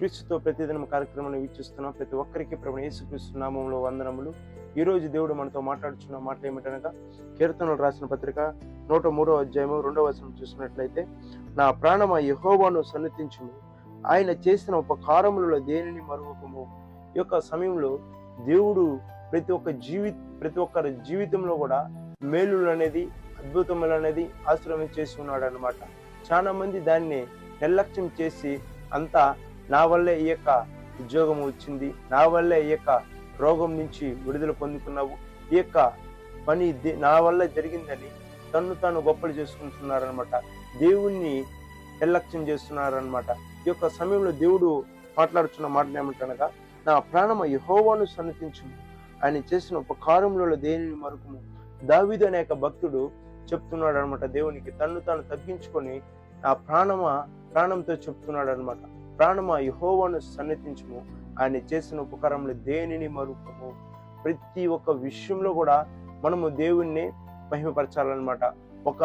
క్రీస్తుతో ప్రతిదినం కార్యక్రమాన్ని వీక్షిస్తున్నాం. ప్రతి ఒక్కరికి ప్రభు యేసుక్రీస్తు నామంలో వందనములు. ఈ రోజు దేవుడు మనతో మాట్లాడుచున్న మాట ఏమిటనగా కీర్తనలు రాసిన పత్రిక నూట మూడో అధ్యాయము రెండవ వచనం చూసినట్లయితే నా ప్రాణమ యహోవాను సన్నతించుము ఆయన చేసిన ఉపకారములలో దేనిని మరువకము? ఈ యొక్క సమయంలో దేవుడు ప్రతి ఒక్క జీవి ప్రతి ఒక్కరి జీవితంలో కూడా మేలులు అనేది అద్భుతములు అనేది ఆశ్రమం చేసి ఉన్నాడు అనమాట చాలా మంది దాన్ని నిర్లక్ష్యం చేసి అంతా నా వల్లే ఈ యొక్క ఉద్యోగం వచ్చింది. నా వల్లే ఈ యొక్క రోగం నుంచి విడుదల పొందుకున్నావు. ఈ యొక్క పని దే- నా వల్ల జరిగిందని తన్ను తాను గొప్పలు చేసుకుంటున్నారనమాట దేవుణ్ణి నిర్లక్ష్యం చేస్తున్నారనమాట ఈ యొక్క సమయంలో దేవుడు మాట్లాడుతున్న మాట ఏమంటనగా నా ప్రాణమ యహోవాను సన్నతించు ఆయన చేసిన ఉపకారములలో దేనిని మరుకుము దావిదు అనే యొక్క భక్తుడు చెప్తున్నాడు అనమాట దేవునికి. తన్ను తాను తగ్గించుకొని నా ప్రాణమ ప్రాణంతో చెప్తున్నాడు అనమాట ప్రాణమా యహోవాను సన్నతించుము ఆయన చేసిన ఉపకారములు దేనిని మరుకుము ప్రతి ఒక్క విషయంలో కూడా మనము దేవుణ్ణి మహిమపరచాలన్నమాట. ఒక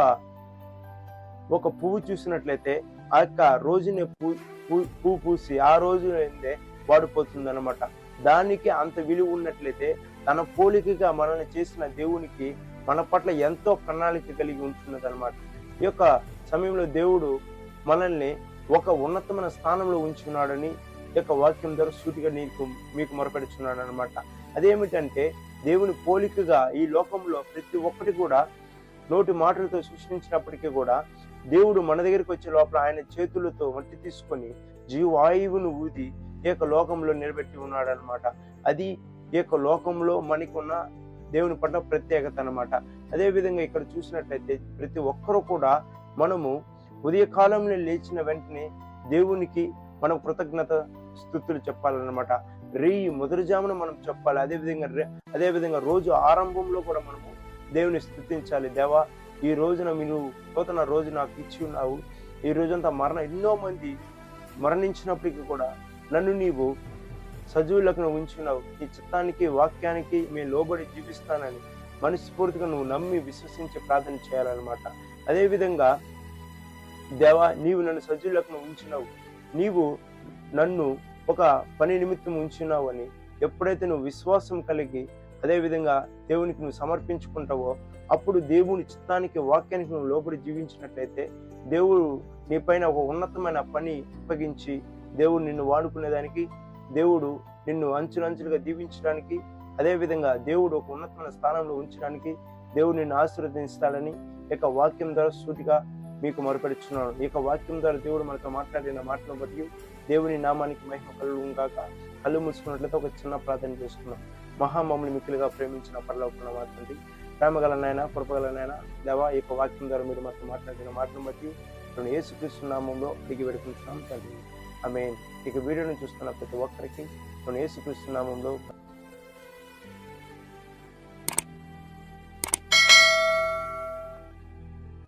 ఒక పువ్వు చూసినట్లయితే ఆ యొక్క రోజునే పూ పువ్వు పూసి ఆ రోజు ఏందే వాడిపోతుంది అనమాట దానికి అంత విలువ ఉన్నట్లయితే తన పోలికగా మనల్ని చేసిన దేవునికి మన పట్ల ఎంతో ప్రణాళిక కలిగి ఉంటున్నది అనమాట ఈ యొక్క సమయంలో దేవుడు మనల్ని ఒక ఉన్నతమైన స్థానంలో ఉంచుకున్నాడని యొక్క వాక్యం ద్వారా సూటిగా నీకు మీకు మొరపెడుచున్నాడు అనమాట అదేమిటంటే దేవుని పోలికగా ఈ లోకంలో ప్రతి ఒక్కటి కూడా నోటి మాటలతో సృష్టించినప్పటికీ కూడా దేవుడు మన దగ్గరికి వచ్చే లోపల ఆయన చేతులతో మట్టి తీసుకొని జీవాయువును ఊది ఈ యొక్క లోకంలో నిలబెట్టి ఉన్నాడు అనమాట అది ఈ యొక్క లోకంలో మనకున్న దేవుని పట్ల ప్రత్యేకత అనమాట అదేవిధంగా ఇక్కడ చూసినట్లయితే ప్రతి ఒక్కరూ కూడా మనము ఉదయకాలంలో లేచిన వెంటనే దేవునికి మనం కృతజ్ఞత స్థుతులు చెప్పాలన్నమాట. రేయి మొదటిజామున మనం చెప్పాలి. అదే విధంగా రే- అదే విధంగా రోజు ఆరంభంలో కూడా మనము దేవుని స్థుతించాలి. దేవా ఈ రోజున మీరు పోతున్న రోజు నాకు ఇచ్చి ఉన్నావు. ఈ రోజంతా మరణ ఎన్నో మంది మరణించినప్పటికీ కూడా నన్ను నీవు సజీవులకు ఉంచున్నావు నీ చిత్తానికి వాక్యానికి మేము లోబడి జీవిస్తానని మనస్ఫూర్తిగా నువ్వు నమ్మి విశ్వసించి ప్రార్థన చేయాలన్నమాట. అదేవిధంగా దేవా నీవు నన్ను సజ్జులకు ఉంచినావు. నీవు నన్ను ఒక పని నిమిత్తం ఉంచున్నావు అని ఎప్పుడైతే నువ్వు విశ్వాసం కలిగి అదే విధంగా దేవునికి నువ్వు సమర్పించుకుంటావో అప్పుడు దేవుని చిత్తానికి వాక్యానికి నువ్వు లోబడి జీవించినట్లయితే దేవుడు నీ పైన ఒక ఉన్నతమైన పని అప్పగించి దేవుడు నిన్ను వాడుకునేదానికి దేవుడు నిన్ను అంచులంచులుగా దీవించడానికి అదేవిధంగా దేవుడు ఒక ఉన్నతమైన స్థానంలో ఉంచడానికి దేవుడు నిన్ను ఆశీర్వదించాలని యొక్క వాక్యం ద్వారా సూటిగా మీకు మరుపరుచున్నాను. ఈ యొక్క వాక్యం ద్వారా దేవుడు మనతో మాట్లాడిన మాటను బట్టి దేవుని నామానికి మహిమ కలుగు కాక కళ్ళు మూసుకున్నట్లయితే ఒక చిన్న ప్రార్థన చేసుకున్నాం మహామముని మిక్కులుగా ప్రేమించిన పరలోకున్న మాట్లాడి కృపగల నాయన దేవా ఈ యొక్క వాక్యం ద్వారా మీరు మాతో మాట్లాడిన మాటను బట్టి నేను ఏసుక్రీస్తు నామంలో అడిగి పెడుకుంటున్నాం తండ్రి. ఆమె ఇక వీడియోను చూస్తున్న ప్రతి ఒక్కరికి నేను ఏసుక్రీస్తు నామంలో